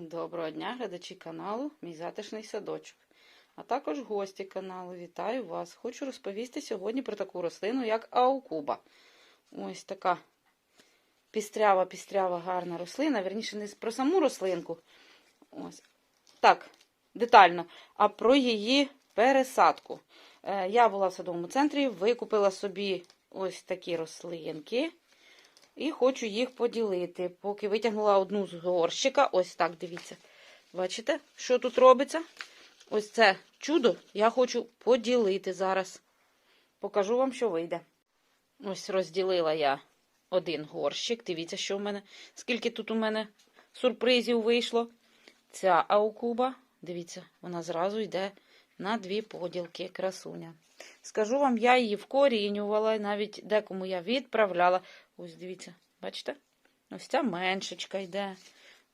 Доброго дня, глядачі каналу Мій затишний садочок. А також гості каналу. Вітаю вас! Хочу розповісти сьогодні про таку рослину, як аукуба. Ось така пістрява, пістрява, гарна рослина. Верніше, не про саму рослинку. Ось. Так, детально, а про її пересадку. Е, Я була в садовому центрі, викупила собі ось такі рослинки. І хочу їх поділити. Поки витягнула одну з горщика. Ось так, дивіться. Бачите, що тут робиться? Ось це чудо я хочу поділити зараз. Покажу вам, що вийде. Ось розділила я один горщик. Дивіться, що в мене. Скільки тут у мене сюрпризів вийшло. Ця аукуба, дивіться, вона зразу йде на дві поділки. Красуня. Скажу вам, я її вкорінювала, навіть декому я відправляла. Ось дивіться, бачите? Ось ця меншечка йде.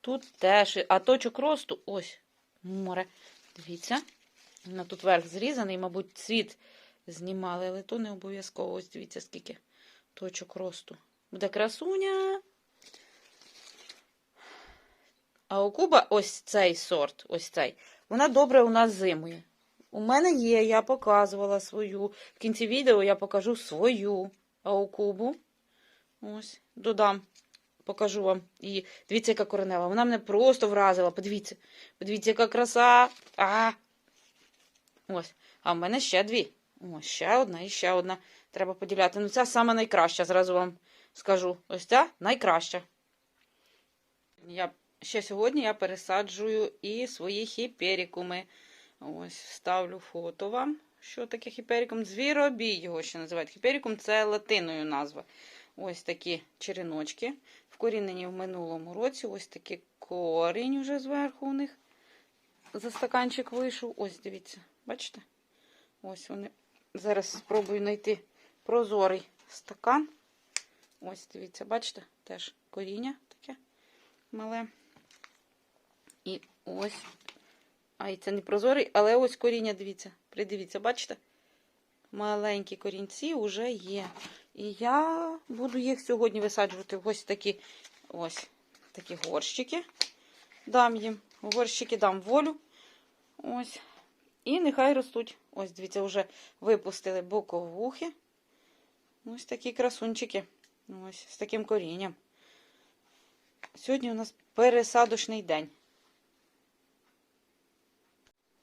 Тут теж, а точок росту, ось море. Дивіться. Вона тут верх зрізаний, мабуть, цвіт знімали, але то не обов'язково. Ось дивіться, скільки точок росту. Буде красуня. А у Куба ось цей сорт, ось цей, вона добре у нас зимує. У мене є, я показувала свою. В кінці відео я покажу свою аукубу. Ось, додам, покажу вам її. Дивіться, яка коренева. Вона мене просто вразила. Подивіться. Подивіться, яка краса. А. Ось. А в мене ще дві. Ось, ще одна і ще одна. Треба поділяти. Ну, ця саме найкраща, зразу вам скажу. Ось ця найкраща. Я, ще сьогодні я пересаджую і свої хіперікуми. Ось, ставлю фото вам. Що таке хіперікум? Звіробій його ще називають. Хіперікум це латиною назва. Ось такі череночки. Вкорінені в минулому році. Ось такий корінь уже зверху у них. За стаканчик вийшов. Ось, дивіться, бачите? Ось вони. Зараз спробую знайти прозорий стакан. Ось, дивіться, бачите? Теж коріння таке мале. І ось. Ай, це не прозорий, але ось коріння, дивіться. Придивіться, бачите? Маленькі корінці вже є. І я буду їх сьогодні висаджувати в ось такі ось такі горщики. Дам їм. Горщики дам волю. Ось. І нехай ростуть. Ось, дивіться, вже випустили боковухи. Ось такі красунчики. Ось з таким корінням. Сьогодні у нас пересадочний день.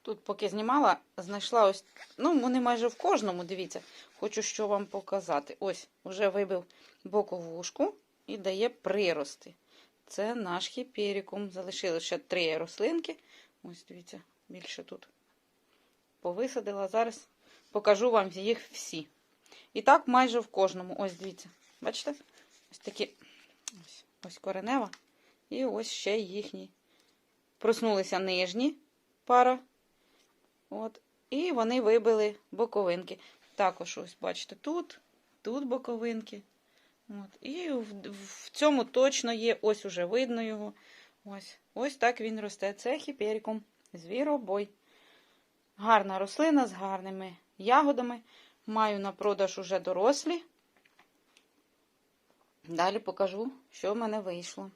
Тут, поки знімала, знайшла ось. Ну, вони майже в кожному, дивіться. Хочу що вам показати. Ось, вже вибив боковушку і дає прирости. Це наш хіперікум. Залишили ще три рослинки. Ось, дивіться, більше тут повисадила. Зараз покажу вам їх всі. І так, майже в кожному. Ось, дивіться. Бачите? Ось такі ось, ось коренева. І ось ще їхні. Проснулися нижні пара. От. І вони вибили боковинки. Також, ось, бачите, тут, тут боковинки. От. І в, в цьому точно є, ось уже видно його. Ось ось так він росте. Це хіперікум. Звіробой. Гарна рослина з гарними ягодами. Маю на продаж уже дорослі. Далі покажу, що в мене вийшло.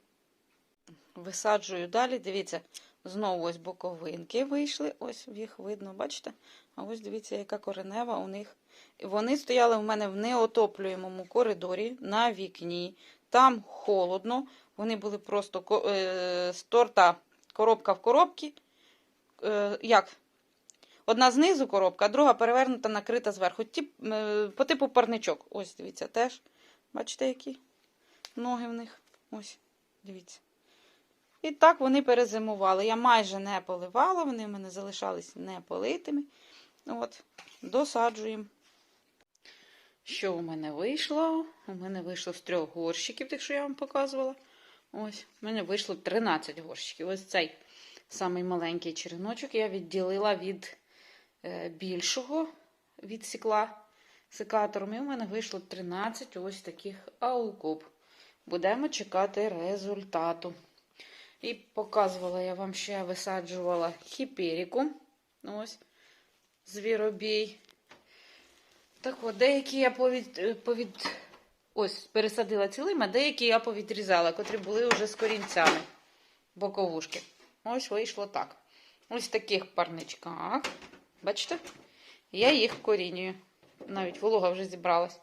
Висаджую далі, дивіться, знову ось боковинки вийшли, ось їх видно, бачите? А ось дивіться, яка коренева у них. Вони стояли в мене в неотоплюємому коридорі на вікні. Там холодно. Вони були просто е, з торта коробка в коробці. Е, як? Одна знизу коробка, а друга перевернута, накрита зверху. Тіп, е, по типу парничок. Ось, дивіться, теж. Бачите, які ноги в них. Ось, дивіться. І так вони перезимували. Я майже не поливала, вони в мене залишались неполитими. От, досаджуємо. Що у мене вийшло? У мене вийшло з трьох горщиків, тих, що я вам показувала. Ось, у мене вийшло 13 горщиків. Ось цей самий маленький череночок я відділила від е, більшого, відсікла секатором. І у мене вийшло 13 ось таких аукоп. Будемо чекати результату. І показувала я вам, що я висаджувала хіперіку. Ось, звіробій. Так от, деякі я повід, повід... Ось, пересадила цілими, а деякі я повідрізала, котрі були вже з корінцями боковушки. ось вийшло так. Ось в таких парничках. Бачите? Я їх вкорінюю. Навіть волога вже зібралась.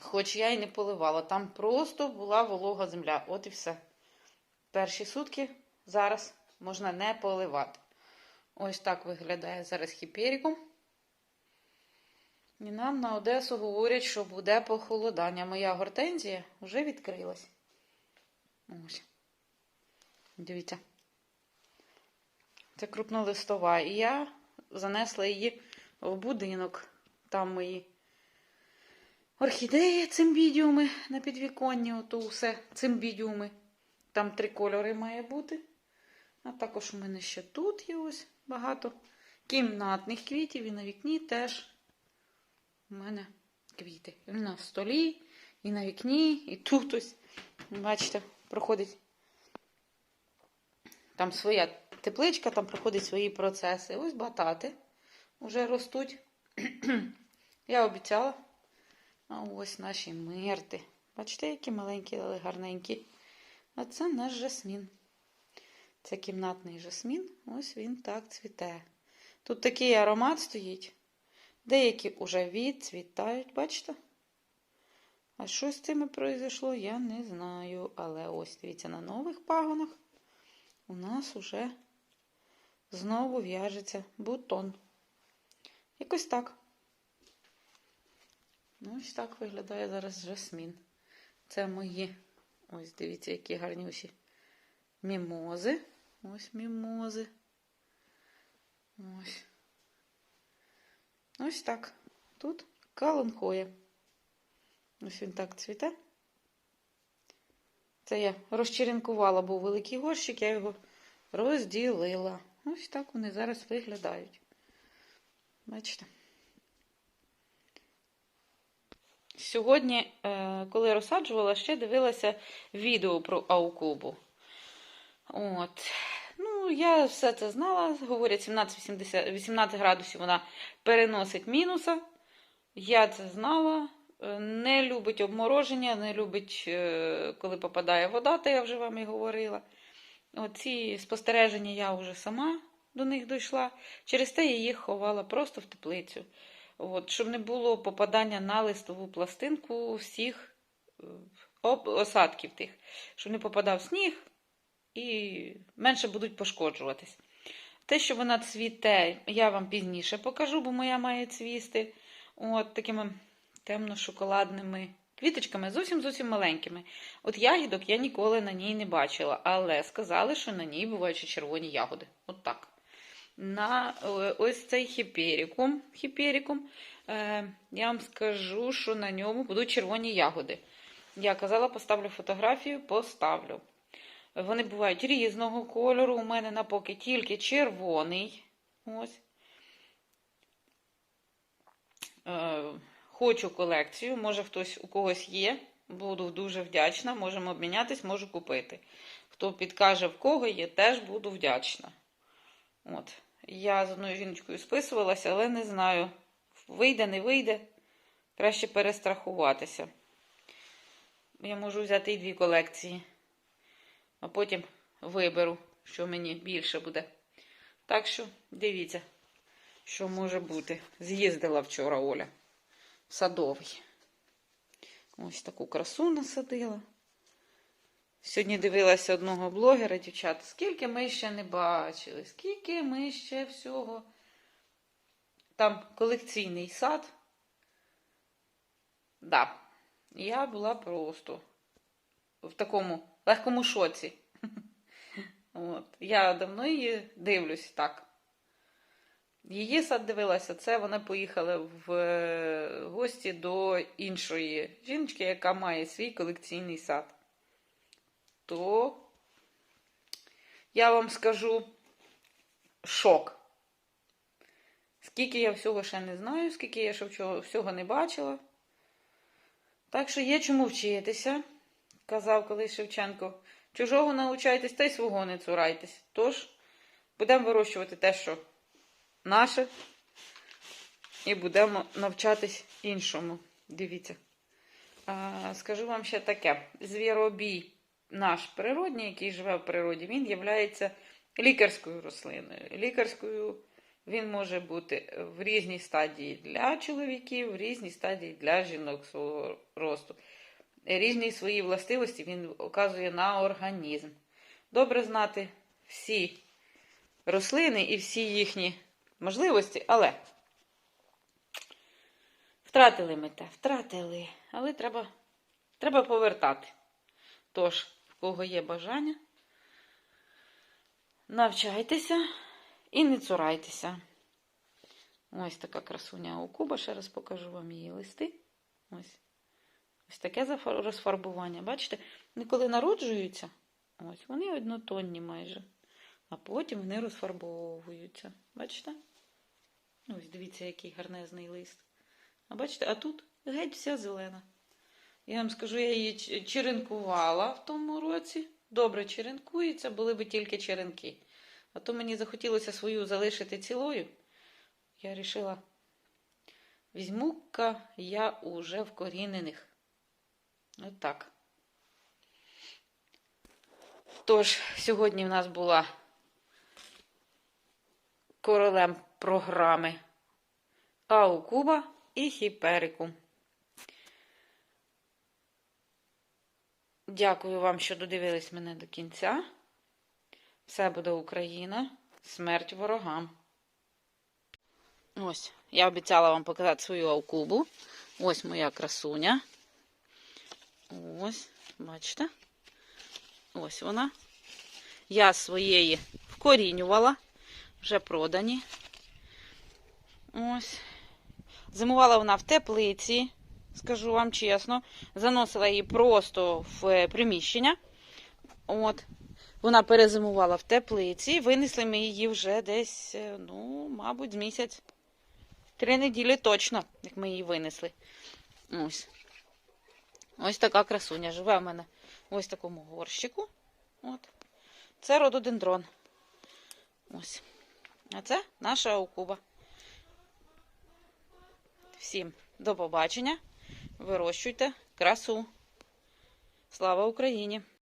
Хоч я й не поливала. Там просто була волога земля. От і все. Перші сутки зараз можна не поливати. Ось так виглядає зараз хіперікум. І нам на Одесу говорять, що буде похолодання. Моя гортензія вже відкрилась. Ось. Дивіться. Це крупнолистова. І я занесла її в будинок. Там мої орхідеї, цимбідіуми на підвіконні. Ото все цимбідіуми. Там три кольори має бути. А також у мене ще тут є ось багато кімнатних квітів і на вікні теж у мене квіти. І на столі, і на вікні, і тут ось. Бачите, проходить там своя тепличка, там проходять свої процеси. Ось батати вже ростуть. Я обіцяла. А ось наші мирти. Бачите, які маленькі, але гарненькі. А це наш жасмін. Це кімнатний жасмін. Ось він так цвіте. Тут такий аромат стоїть. Деякі вже відцвітають, бачите? А що з цими произошло, я не знаю. Але ось, дивіться, на нових пагонах у нас уже знову в'яжеться бутон. Якось так. Ось так виглядає зараз жасмін. Це мої, ось дивіться, які гарнюсі мімози. Ось мімози. Ось. Ось так. Тут каланхоє. Ось він так цвіте. Це я розчеренкувала, був великий горщик, я його розділила. Ось так вони зараз виглядають. Бачите? Сьогодні, е, коли розсаджувала, ще дивилася відео про аукубу. От. Ну, я все це знала. Говорять, 17-80 18 градусів вона переносить мінуса. Я це знала. Е, Не любить обмороження, не любить, е, коли попадає вода, то я вже вам і говорила. Оці спостереження я вже сама до них дійшла. Через те я їх ховала просто в теплицю. От, щоб не було попадання на листову пластинку всіх е, осадків тих, щоб не попадав сніг і менше будуть пошкоджуватись. Те, що вона цвіте, я вам пізніше покажу, бо моя має цвісти. От такими темно-шоколадними квіточками, зовсім зовсім маленькими. От ягідок я ніколи на ній не бачила, але сказали, що на ній бувають ще червоні ягоди. От так. На е, ось цей хіперікум, хіперікум, е, я вам скажу, що на ньому будуть червоні ягоди. Я казала, поставлю фотографію, поставлю. Вони бувають різного кольору. У мене на поки тільки червоний. Ось. Е, хочу колекцію. Може, хтось у когось є. Буду дуже вдячна. Можемо обмінятись, можу купити. Хто підкаже, в кого є, теж буду вдячна. От. Я з одною жіночкою списувалася, але не знаю, вийде, не вийде. Краще перестрахуватися. Я можу взяти і дві колекції, а потім виберу, що мені більше буде. Так що дивіться, що може бути. З'їздила вчора Оля в садовий. Ось таку красу насадила. Сьогодні дивилася одного блогера, дівчата, скільки ми ще не бачили, скільки ми ще всього. Там колекційний сад. Да. Я була просто в такому легкому шоці. От. Я давно її дивлюсь так. Її сад дивилася, це вона поїхала в е, гості до іншої жіночки, яка має свій колекційний сад. То я вам скажу шок. Скільки я всього ще не знаю, скільки я ще всього- не бачила. Так що є чому вчитися, казав колись Шевченко. Чужого научайтесь, та й свого не цурайтесь. Тож будемо вирощувати те, що наше, і будемо навчатись іншому. Дивіться. А, скажу вам ще таке: звіробій наш природній, який живе в природі, він є лікарською рослиною. Лікарською він може бути в різній стадії для чоловіків, в різній стадії для жінок свого росту. Різні свої властивості він оказує на організм. Добре знати всі рослини і всі їхні можливості, але втратили ми те, втратили, але треба, треба повертати. Тож, в кого є бажання, навчайтеся і не цурайтеся. Ось така красуня у Куба, ще раз покажу вам її листи. Ось. Ось таке розфарбування. Бачите, вони коли народжуються, ось вони однотонні майже. А потім вони розфарбовуються. Бачите? Ось дивіться, який гарнезний лист. А бачите, а тут геть вся зелена. Я вам скажу, я її черенкувала в тому році. Добре черенкується, були би тільки черенки. А то мені захотілося свою залишити цілою. Я вирішила, візьму-ка я уже вкорінених. От так. Тож, сьогодні в нас була королем програми Аукуба і Хіперику. Дякую вам, що додивились мене до кінця. Все буде Україна. Смерть ворогам. Ось, я обіцяла вам показати свою аукубу. Ось моя красуня. Ось, бачите? Ось вона. Я своєї вкорінювала, вже продані. Ось. Зимувала вона в теплиці, скажу вам чесно. Заносила її просто в е, приміщення. От. Вона перезимувала в теплиці. Винесли ми її вже десь, е, ну, мабуть, місяць. Три неділі точно, як ми її винесли. Ось. Ось така красуня. Живе в мене в ось такому горщику. От. Це рододендрон. Ось. А це наша аукуба. Всім до побачення. Вирощуйте красу. Слава Україні!